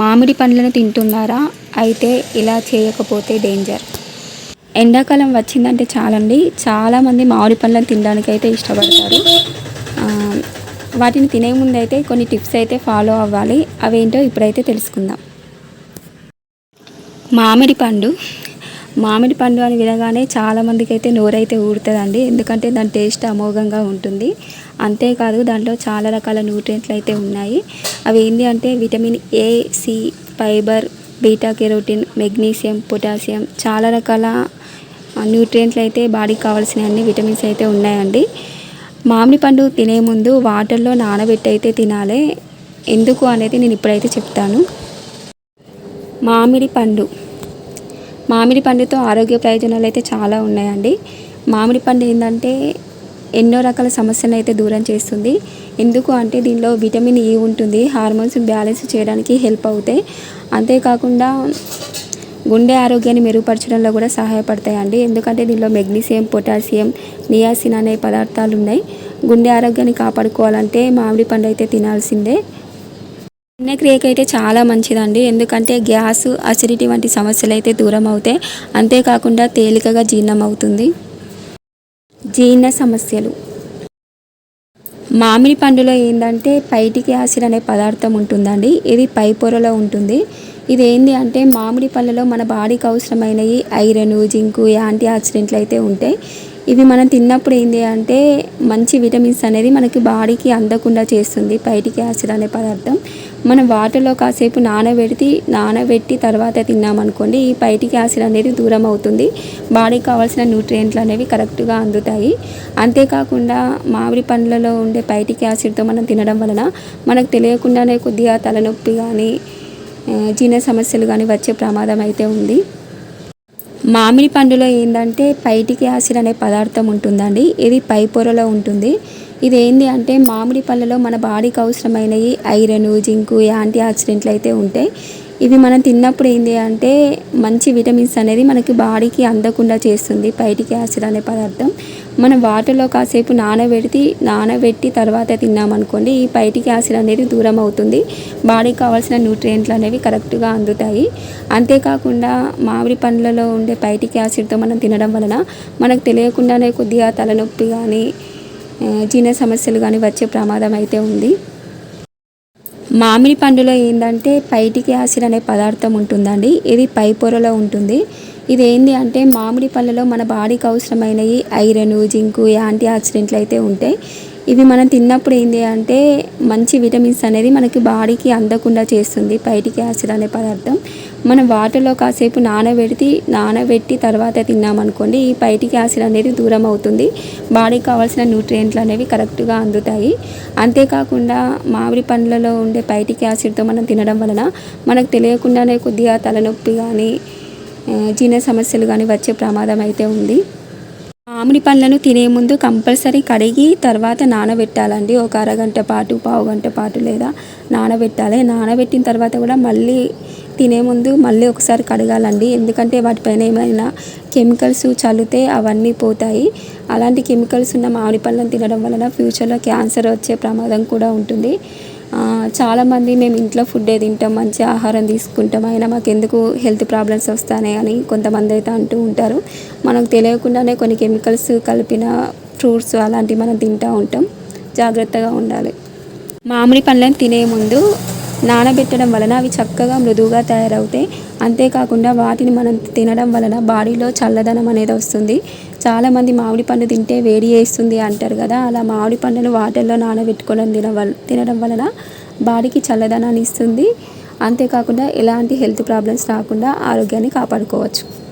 మామిడి పండ్లను తింటున్నారా? అయితే ఇలా చేయకపోతే డేంజర్ ఎండాకాలం వచ్చిందంటే చాలండి. చాలామంది మామిడి పండ్లను తినడానికి అయితే ఇష్టపడతారు వాటిని తినే ముందు అయితే కొన్ని టిప్స్ అయితే ఫాలో అవ్వాలి. అవేంటో ఇప్పుడైతే తెలుసుకుందాం. మామిడి పండు మామిడి పండు అని వినగానే చాలామందికి అయితే నోరైతే ఊడుతుందండి ఎందుకంటే దాని టేస్ట్ అమోఘంగా ఉంటుంది. అంతేకాదు దాంట్లో చాలా రకాల న్యూట్రియంట్లు అయితే ఉన్నాయి. అవి ఏంటి అంటే vitamin A C fibre beta carotene magnesium potassium చాలా రకాల న్యూట్రియంట్లు అయితే బాడీకి కావాల్సిన అన్ని విటమిన్స్ అయితే ఉన్నాయండి. మామిడి పండు తినే ముందు వాటర్లో నానబెట్టి అయితే తినాలి. ఎందుకు అనేది నేను ఇప్పుడైతే చెప్తాను. మామిడి పండు మామిడి పండుతో ఆరోగ్య ప్రయోజనాలు అయితే చాలా ఉన్నాయండి. మామిడి పండు ఏంటంటే ఎన్నో రకాల సమస్యలను అయితే దూరం చేస్తుంది. ఎందుకు అంటే దీనిలో విటమిన్ ఈ ఉంటుంది. హార్మోన్స్ బ్యాలెన్స్ చేయడానికి హెల్ప్ అవుతాయి. అంతేకాకుండా గుండె ఆరోగ్యాన్ని మెరుగుపరచడంలో కూడా సహాయపడతాయండి. ఎందుకంటే దీనిలో మెగ్నీషియం పొటాషియం నియాసిన్ అనే పదార్థాలు ఉన్నాయి. గుండె ఆరోగ్యాన్ని కాపాడుకోవాలంటే మామిడి పండు అయితే తినాల్సిందే. క్రియకి అయితే చాలా మంచిదండి. ఎందుకంటే గ్యాస్ అసిడిటీ వంటి సమస్యలు అయితే దూరం అవుతాయి. అంతేకాకుండా తేలికగా జీర్ణం అవుతుంది. జీర్ణ సమస్యలు. మామిడి పండులో ఏంటంటే పైటికి యాసిడ్ అనే పదార్థం ఉంటుందండి. ఇది పై పొరలో ఉంటుంది. ఇది ఏంటి అంటే మామిడి పళ్ళలో మన బాడీకి అవసరమైనవి ఐరన్ జింకు యాంటీ ఆక్సిడెంట్లు అయితే ఉంటాయి. ఇవి మనం తిన్నప్పుడు ఏంటి అంటే మంచి విటమిన్స్ అనేది మనకి బాడీకి అందకుండా చేస్తుంది పైటికి యాసిడ్ అనే పదార్థం. మనం వాటర్లో కాసేపు నానబెడితే నానబెట్టి తర్వాత తిన్నామనుకోండి ఈ పైటికి యాసిడ్ అనేది దూరం అవుతుంది. బాడీకి కావాల్సిన న్యూట్రియంట్లు అనేవి కరెక్ట్గా అందుతాయి. అంతేకాకుండా మామిడి పండ్లలో ఉండే పైటికి యాసిడ్తో మనం తినడం వలన మనకు తెలియకుండానే కొద్దిగా తలనొప్పి కానీ జీర్ణ సమస్యలు కానీ వచ్చే ప్రమాదం అయితే ఉంది. మామిడి పండులో ఏంటంటే పైటికి యాసిడ్ అనే పదార్థం ఉంటుందండి. ఇది పై పొరలో ఉంటుంది. ఇది అంటే మామిడి పళ్ళలో మన బాడీకి అవసరమైనవి ఐరన్ జింకు యాంటీ ఆక్సిడెంట్లు అయితే ఉంటాయి. ఇవి మనం తిన్నప్పుడు ఏంటి అంటే మంచి విటమిన్స్ అనేది మనకి బాడీకి అందకుండా చేస్తుంది పైటికి యాసిడ్ అనే పదార్థం. మనం వాటర్లో కాసేపు నానబెడితే నానబెట్టి తర్వాత తిన్నామనుకోండి ఈ పైటికి యాసిడ్ అనేది దూరం అవుతుంది. బాడీకి కావాల్సిన న్యూట్రియంట్లు అనేవి కరెక్ట్గా అందుతాయి. అంతేకాకుండా మామిడి పండ్లలో ఉండే పైటికి యాసిడ్తో మనం తినడం వలన మనకు తెలియకుండానే కొద్దిగా తలనొప్పి కానీ జీర్ణ సమస్యలు కానీ వచ్చే ప్రమాదం అయితే ఉంది. మామిడి పండులో ఏంటంటే పైటికి యాసిడ్ అనే పదార్థం ఉంటుందండి. ఇది పై పొరలో ఉంటుంది. ఇది ఏంటి అంటే మామిడి పళ్ళలో మన బాడీకి అవసరమైనవి ఐరన్ జింకు యాంటీ ఆక్సిడెంట్లు అయితే ఉంటాయి. ఇవి మనం తిన్నప్పుడు ఏంటి అంటే మంచి విటమిన్స్ అనేది మనకి బాడీకి అందకుండా చేస్తుంది పైటికి యాసిడ్ అనే పదార్థం. మనం వాటర్లో కాసేపు నానబెట్టి నానబెట్టి తర్వాత తిన్నామనుకోండి ఈ పైటికి యాసిడ్ అనేది దూరం అవుతుంది. బాడీకి కావాల్సిన న్యూట్రియంట్లు అనేవి కరెక్ట్గా అందుతాయి. అంతేకాకుండా మామిడి పండ్లలో ఉండే పైటికి యాసిడ్తో మనం తినడం వలన మనకు తెలియకుండానే కొద్దిగా తలనొప్పి కానీ జీర్ణ సమస్యలు కానీ వచ్చే ప్రమాదం అయితే ఉంది. మామిడి పండ్లను తినే ముందు కంపల్సరీ కడిగి తర్వాత నానబెట్టాలండి. ఒక అరగంట పాటు పావు గంట పాటు లేదా నానబెట్టాలి. నానబెట్టిన తర్వాత కూడా మళ్ళీ తినే ముందు మళ్ళీ ఒకసారి కడగాలండి. ఎందుకంటే వాటిపైన ఏమైనా కెమికల్స్ చల్లితే అవన్నీ పోతాయి. అలాంటి కెమికల్స్ ఉన్న మామిడి పళ్ళను తినడం వలన ఫ్యూచర్లో క్యాన్సర్ వచ్చే ప్రమాదం కూడా ఉంటుంది. చాలామంది మేము ఇంట్లో ఫుడ్డే తింటాం మంచి ఆహారం తీసుకుంటాం. అయినా మాకు ఎందుకు హెల్త్ ప్రాబ్లమ్స్ వస్తాయి అని కొంతమంది అయితే అంటూ ఉంటారు. మనకు తెలియకుండానే కొన్ని కెమికల్స్ కలిపిన ఫ్రూట్స్ అలాంటివి మనం తింటూ ఉంటాం. జాగ్రత్తగా ఉండాలి. మామిడి పండ్లను తినే ముందు నానబెట్టడం వలన అవి చక్కగా మృదువుగా తయారవుతాయి. అంతేకాకుండా వాటిని మనం తినడం వలన బాడీలో చల్లదనం అనేది వస్తుంది. చాలామంది మామిడి పండు తింటే వేడి చేస్తుంది అంటారు కదా. అలా మామిడి పండును వాటర్లో నానబెట్టుకోవడం తినవల్ తినడం వలన బాడీకి చల్లదనాన్ని ఇస్తుంది. అంతేకాకుండా ఎలాంటి హెల్త్ ప్రాబ్లమ్స్ రాకుండా ఆరోగ్యాన్ని కాపాడుకోవచ్చు.